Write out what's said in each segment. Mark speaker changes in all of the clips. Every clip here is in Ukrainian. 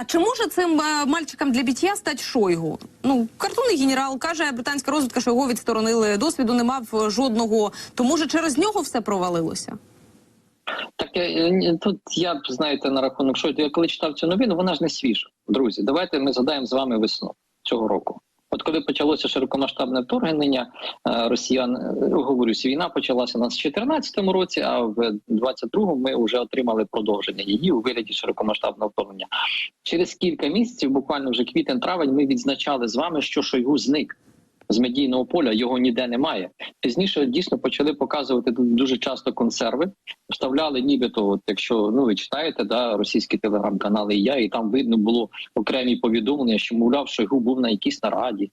Speaker 1: А чи може цим мальчикам для біття стати Шойгу? Ну, картонний генерал каже, британська розвідка, що його відсторонили. Досвіду не мав е, жодного. То може через нього все провалилося?
Speaker 2: Так я тут я б знаєте на рахунок, що я коли читав цю новину, вона ж не свіжа. Друзі, давайте ми згадаємо з вами весну цього року. От коли почалося широкомасштабне вторгнення е, росіян, е, говорюсь, війна почалася у нас в 2014 році, а в 22-му ми вже отримали продовження її у вигляді широкомасштабного вторгнення. Через кілька місяців, буквально вже квітень-травень, ми відзначали з вами, що Шойгу зник. З медійного поля його ніде немає. Пізніше дійсно почали показувати дуже часто консерви, вставляли нібито, от якщо ну ви читаєте, да російські телеграм-канали, і я і там видно було окремі повідомлення, що мовляв, Шойгу був на якійсь нараді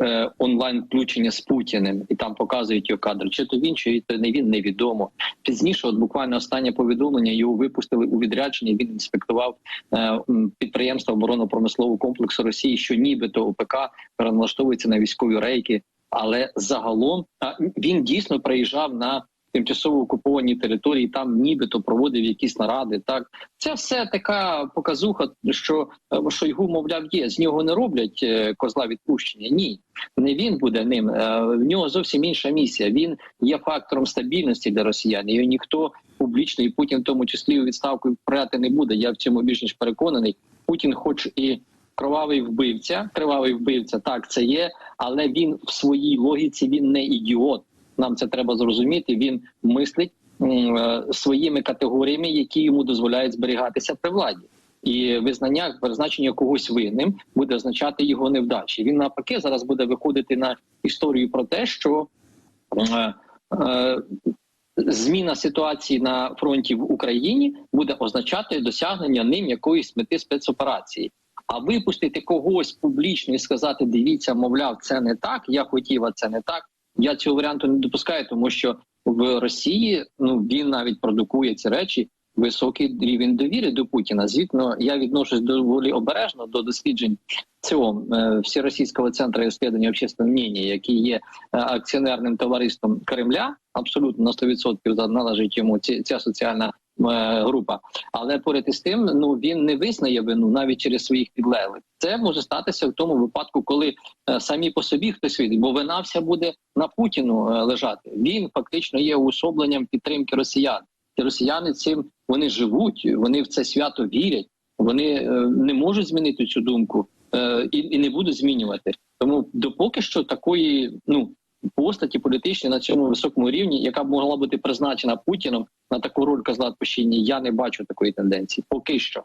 Speaker 2: е, онлайн включення з Путіним, і там показують його кадр. Чи то він, чи то не він, невідомо. Пізніше, от буквально останнє повідомлення його випустили у відрядження. Він інспектував е, м, підприємства оборонно-промислового комплексу Росії, що нібито ОПК переналаштовується на військові рейки. Але загалом він дійсно приїжджав на тимчасово окуповані території, там нібито проводив якісь наради. Так це все така показуха, що е, Шойгу, мовляв, є з нього не роблять е, козла відпущення. Ні, не він буде ним. Е, В нього зовсім інша місія. Він є фактором стабільності для росіян. Його ніхто публічно і Путін, в тому числі у відставку відправляти не буде. Я в цьому більш ніж переконаний. Путін, хоч і кровавий вбивця, кривавий вбивця, так це є, але він в своїй логіці він не ідіот. Нам це треба зрозуміти. Він мислить е, своїми категоріями, які йому дозволяють зберігатися при владі. І визнання призначення когось винним буде означати його невдачі. Він навпаки зараз буде виходити на історію про те, що е, е, зміна ситуації на фронті в Україні буде означати досягнення ним якоїсь мети спецоперації. А випустити когось публічно і сказати: дивіться, мовляв, це не так. Я хотів, а це не так. Я цього варіанту не допускаю, тому що в Росії ну він навіть продукує ці речі. Високий рівень довіри до Путіна. Звітно, я відношусь доволі обережно до досліджень цього е, всеросійського центру розслідування общественного мнення, який є е, акціонерним товариством Кремля. Абсолютно на 100% належить йому ця соціальна група. Але поряд із тим, ну він не визнає вину навіть через своїх підлеглих. Це може статися в тому випадку, коли е, самі по собі хтось вийде, бо вина вся буде на Путіну е, лежати. Він фактично є уособленням підтримки росіян. І росіяни цим вони живуть, вони в це свято вірять. Вони е, не можуть змінити цю думку е, і не будуть змінювати. Тому допоки що такої ну постаті політичні на цьому високому рівні, яка б могла бути призначена Путіном на таку роль козла відпущення, я не бачу такої тенденції. Поки що.